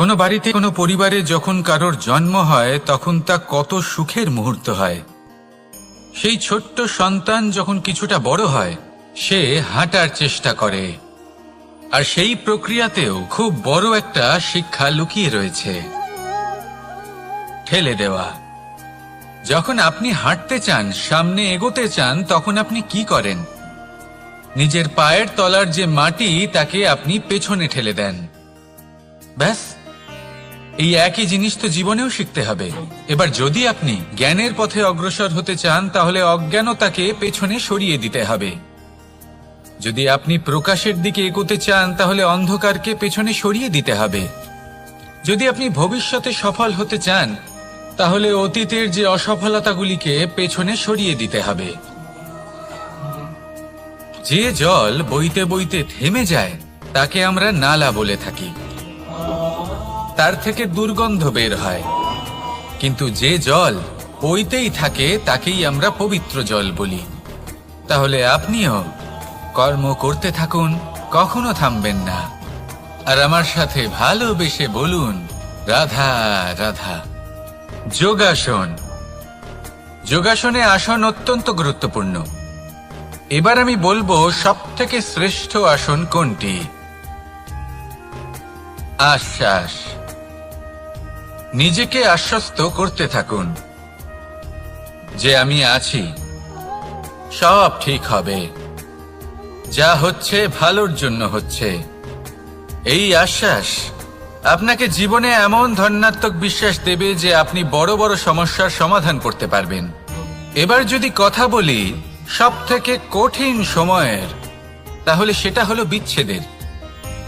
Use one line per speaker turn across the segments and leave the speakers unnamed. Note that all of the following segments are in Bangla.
কোনো বাড়িতে, কোনো পরিবারে যখন কারোর জন্ম হয়, তখন তা কত সুখের মুহূর্ত হয়। সেই ছোট্ট সন্তান যখন কিছুটা বড় হয়, সে হাঁটার চেষ্টা করে। আর সেই প্রক্রিয়াতেও খুব বড় একটা শিক্ষা লুকিয়ে রয়েছে। ঠেলে দেওয়া। যখন আপনি হাঁটতে চান, সামনে এগোতে চান, তখন আপনি কি করেন? নিজের পায়ের তলার যে মাটি, তাকে আপনি পেছনে ঠেলে দেন। ব্যাস। এই একই জিনিস তো জীবনেও শিখতে হবে। এবার যদি আপনি জ্ঞানের পথে অগ্রসর হতে চান, তাহলে অজ্ঞানতাকে পেছনে সরিয়ে দিতে হবে। যদি আপনি প্রকাশের দিকে এগোতে চান, তাহলে অন্ধকারকে পেছনে সরিয়ে দিতে হবে। যদি আপনি ভবিষ্যতে সফল হতে চান, তাহলে অতীতের যে অসফলতাগুলিকে পেছনে সরিয়ে দিতে হবে। যে জল বইতে বইতে থেমে যায়, তাকে আমরা নালা বলে থাকি। তার থেকে দুর্গন্ধ বের হয়। কিন্তু যে জল বইতেই থাকে, তাকেই আমরা পবিত্র জল বলি। তাহলে আপনিও কর্ম করতে থাকুন, কখনো থামবেন না। আর আমার সাথে ভালোবেসে বলুন, রাধা রাধা। যোগাসন। যোগাসনে আসন অত্যন্ত গুরুত্বপূর্ণ। এবার আমি বলব সব থেকে শ্রেষ্ঠ আসন কোনটি? আশ্বাস। নিজেকে আশ্বস্ত করতে থাকুন। যে আমি আছি, সব ঠিক হবে। যা হচ্ছে, ভালোর জন্য হচ্ছে। এই আশ্বাস আপনাকে জীবনে এমন ধন্যাত্মক বিশ্বাস দেবে যে আপনি বড় বড় সমস্যার সমাধান করতে পারবেন। এবার যদি কথা বলি সব থেকে কঠিন সময়ের, তাহলে সেটা হলো বিচ্ছেদের।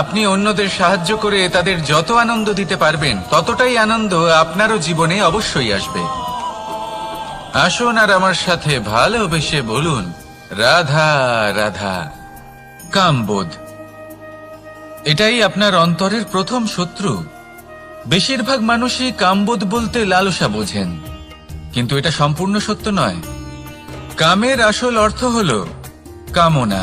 আপনি অন্যদের সাহায্য করে তাদের যত আনন্দ দিতে পারবেন, ততটাই আনন্দ আপনারও জীবনে অবশ্যই আসবে। আসুন আর আমার সাথে ভালোবেসে বলুন, রাধা রাধা, কামবোধ। এটাই আপনার অন্তরের প্রথম শত্রু। বেশিরভাগ মানুষই কামবোধ বলতে লালসা বোঝেন, কিন্তু এটা সম্পূর্ণ সত্য নয়। কামের আসল অর্থ হল কামনা।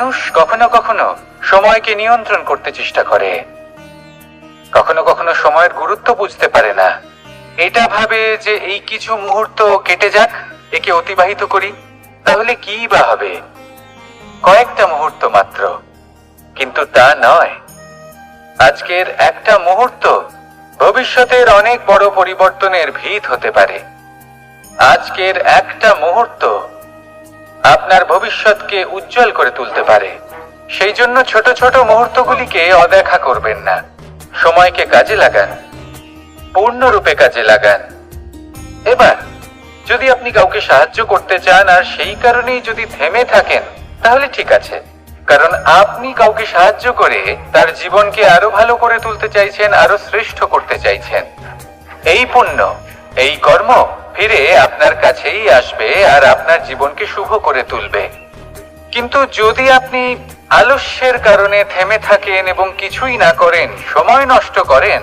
মানুষ কখনো কখনো সময়কে নিয়ন্ত্রণ করতে চেষ্টা করে। কখনো কখনো সময়ের গুরুত্ব বুঝতে পারে না। এটা ভাবে যে এই কিছু মুহূর্ত কেটে যাক, একে অতিবাহিত করি, তাহলে কি বা হবে? কয়েকটা মুহূর্ত মাত্র, কিন্তু তা নয়। আজকের একটা মুহূর্ত ভবিষ্যতের অনেক বড় পরিবর্তনের ভিত হতে পারে। আজকের একটা মুহূর্ত আপনার ভবিষ্যৎকে উজ্জ্বল করে তুলতে পারে। সেই জন্য ছোট ছোট মুহূর্তগুলিকে অদেখা করবেন না। সময়কে কাজে লাগান। পূর্ণরূপে কাজে লাগান। এবার, যদি আপনি কাউকে সাহায্য করতে চান আর সেই কারণেই যদি থেমে থাকেন, তাহলে ঠিক আছে। কারণ আপনি কাউকে সাহায্য করে তার জীবনকে আরও ভালো করে তুলতে চাইছেন, আরও শ্রেষ্ঠ করতে চাইছেন। এই পুণ্য, এই কর্ম ফিরে আপনার কাছেই আসবে আর আপনার জীবনকে শুভ করে তুলবে। কিন্তু যদি আপনি আলস্যের কারণে থেমে থাকেন এবং কিছুই না করেন, সময় নষ্ট করেন